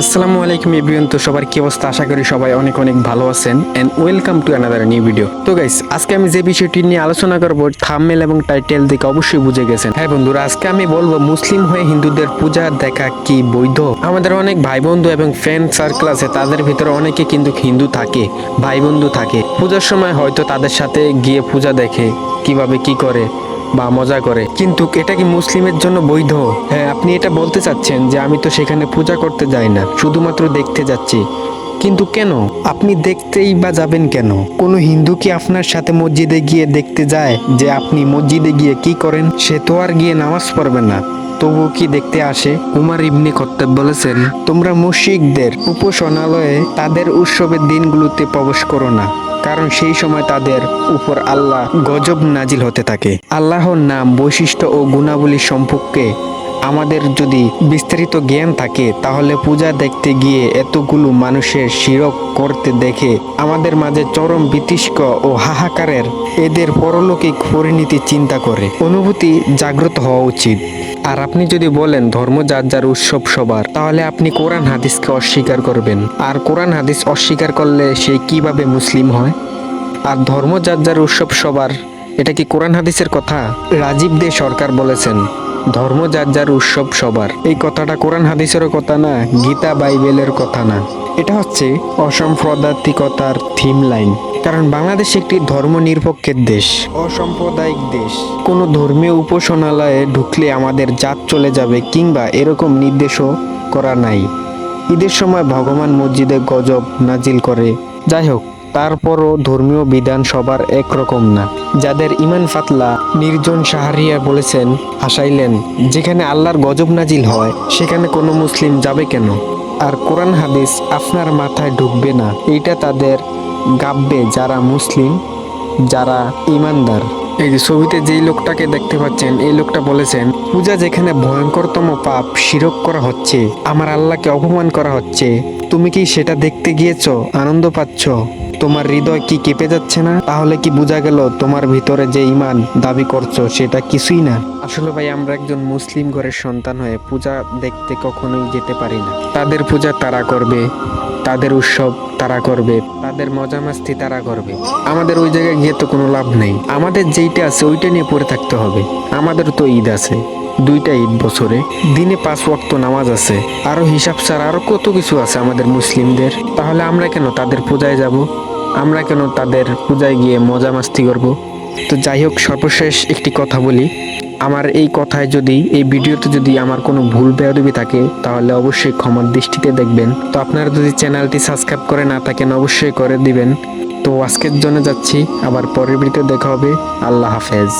আসসালামু আলাইকুম এভরিওয়ান। তো সবার কি অবস্থা? আশা করি সবাই অনেক অনেক ভালো আছেন। And welcome to another new video তো গাইস আজকে আমি যে বিষয়টি নিয়ে আলোচনা করব থাম্বনেল এবং টাইটেল দেখে অবশ্যই বুঝে গেছেন। হ্যাঁ বন্ধুরা, আজকে আমি বলব মুসলিম হয়ে হিন্দুদের পূজা দেখা কি বৈধ? আমাদের অনেক ভাই বন্ধু এবং ফ্রেন্ড সার্কেল আছে, তাদের ভিতরে অনেকে কিন্তু হিন্দু থাকে ভাই বন্ধু থাকে। পূজার সময় হয়তো তাদের সাথে গিয়ে পূজা দেখে, কীভাবে কি করে বা মজা করে। কিন্তু এটা কি মুসলিমের জন্য বৈধ? হ্যাঁ আপনি এটা বলতে চাচ্ছেন যে আমি তো সেখানে পূজা করতে যাই না, শুধুমাত্র দেখতে যাচ্ছি। কিন্তু কেন? আপনি দেখতেই বা যাবেন কেন? কোনো হিন্দু কি আপনার সাথে মসজিদে গিয়ে দেখতে যায় যে আপনি মসজিদে গিয়ে কি করেন? সে তো আর গিয়ে নামাজ পড়বে না। তবুও কি দেখতে আসে? উমার ইবনি খত্তাব বলেছেন, তোমরা মুশরিকদের উপাসনালয়ে তাদের উৎসবের দিনগুলোতে প্রবেশ করো না। কারণ সেই সময় তাদের উপর আল্লাহ গজব নাজিল হতে থাকে। আল্লাহর নাম, বৈশিষ্ট্য ও গুণাবলী সম্পর্কে আমাদের যদি বিস্তারিত জ্ঞান থাকে, তাহলে পূজা দেখতে গিয়ে এতগুলো মানুষের শিরক করতে দেখে আমাদের মাঝে চরম বিতৃষ্ক ও হাহাকারের এদের পরলৌকিক পরিণতি চিন্তা করে। অনুভূতি জাগ্রত হওয়া উচিত। আর আপনি যদি বলেন ধর্ম যার যার উৎসব সবার, তাহলে আপনি কোরআন হাদিসকে অস্বীকার করবেন। আর কোরআন হাদিস অস্বীকার করলে সে কীভাবে মুসলিম হয়? আর ধর্ম যার যার উৎসব সবার, এটা কি কোরআন হাদিসের কথা? রাজীব দে সরকার বলেছেন ধর্ম যার যার উৎসব সবার। এই কথাটা কোরআন হাদিসেরও কথা না, গীতা বাইবেলের কথা না। এটা হচ্ছে অসাম্প্রদায়িকতার থিম লাইন। কারণ বাংলাদেশ একটি ধর্মনিরপেক্ষের দেশ, অসাম্প্রদায়িক দেশ। কোনো ধর্মীয় উপাসনালয়ে ঢুকলে আমাদের জাত চলে যাবে কিংবা এরকম নির্দেশও করা নাই। ঈদের সময় ভগবান মসজিদে গজব নাজিল করে। যাই হোক, তারপরও ধর্মীয় বিধান সবার একরকম না। যাদের ইমান ফাতলা নির্জন সাহারিয়া বলেছেন হাসাইলেন যেখানে আল্লাহর গজব নাজিল হয়, সেখানে কোনো মুসলিম যাবে কেন? আর কোরআন হাদিস আপনার মাথায় ঢুকবে না। এইটা তাদের গাববে যারা মুসলিম, যারা ইমানদার এই যে ছবিতে যেই লোকটাকে দেখতে পাচ্ছেন, এই লোকটা বলেছেন, পূজা যেখানে ভয়ঙ্করতম পাপ শিরক করা হচ্ছে, আমার আল্লাহকে অপমান করা হচ্ছে। তুমি কি সেটা দেখতে গিয়েছ? আনন্দ পাচ্ছ? তোমার হৃদয় কি কেঁপে যাচ্ছে না? তাহলে কি বোঝা গেল তোমার ভিতরে যে ইমান দাবি করছ, সেটা কিছুই না? আসলে ভাই, আমরা একজন মুসলিম ঘরের সন্তান হয়ে পূজা দেখতে কখনোই যেতে পারি না। তাদের পূজা তারা করবে, তাদের উৎসব তারা করবে, তাদের মজা মাস্তি তারা করবে। আমাদের ওই জায়গায় গিয়ে তো কোনো লাভ নেই। আমাদের যেইটা আছে, ওইটা নিয়ে পড়ে থাকতে হবে। আমাদের তো ঈদ আছে, দুইটা ঈদ বছরে। দিনে পাঁচ ওয়াক্ত নামাজ আছে, আরও হিসাব ছাড়া আরও কত কিছু আছে আমাদের মুসলিমদের। তাহলে আমরা কেন তাদের পূজায় যাব? আমরা কেন তাদের পূজায় গিয়ে মজা মাস্তি করব? তো যাই হোক, সর্বশেষ একটি কথা বলি। আমার এই কথায় যদি, এই ভিডিওতে যদি আমার কোনো ভুল বেয়াদবি থাকে, তাহলে অবশ্যই ক্ষমার দৃষ্টিতে দেখবেন। তো আপনারা যদি চ্যানেলটি সাবস্ক্রাইব করে না থাকেন, অবশ্যই করে দিবেন। তো আজকের জন্য যাচ্ছি, আবার পরের ভিডিওতে দেখা হবে। আল্লাহ হাফেজ।